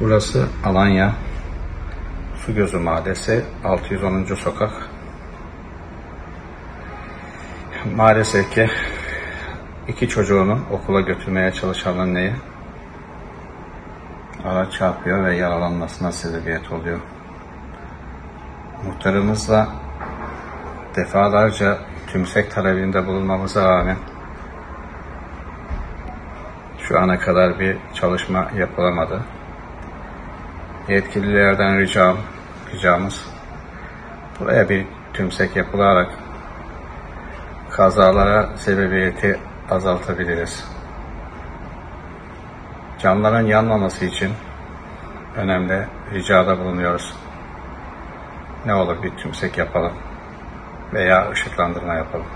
Burası Alanya Su Gözü Mahallesi 610. sokak. Maalesef ki iki çocuğunu okula götürmeye çalışan anneye araç çarpıyor ve yaralanmasına sebebiyet oluyor. Muhtarımızla defalarca tümsek talebinde bulunmamıza rağmen şu ana kadar bir çalışma yapılamadı. Yetkililerden ricam, ricamız buraya bir tümsek yapılarak kazalara sebebiyeti azaltabiliriz. Canların yanmaması için önemli ricada bulunuyoruz. Ne olur bir tümsek yapalım veya ışıklandırma yapalım.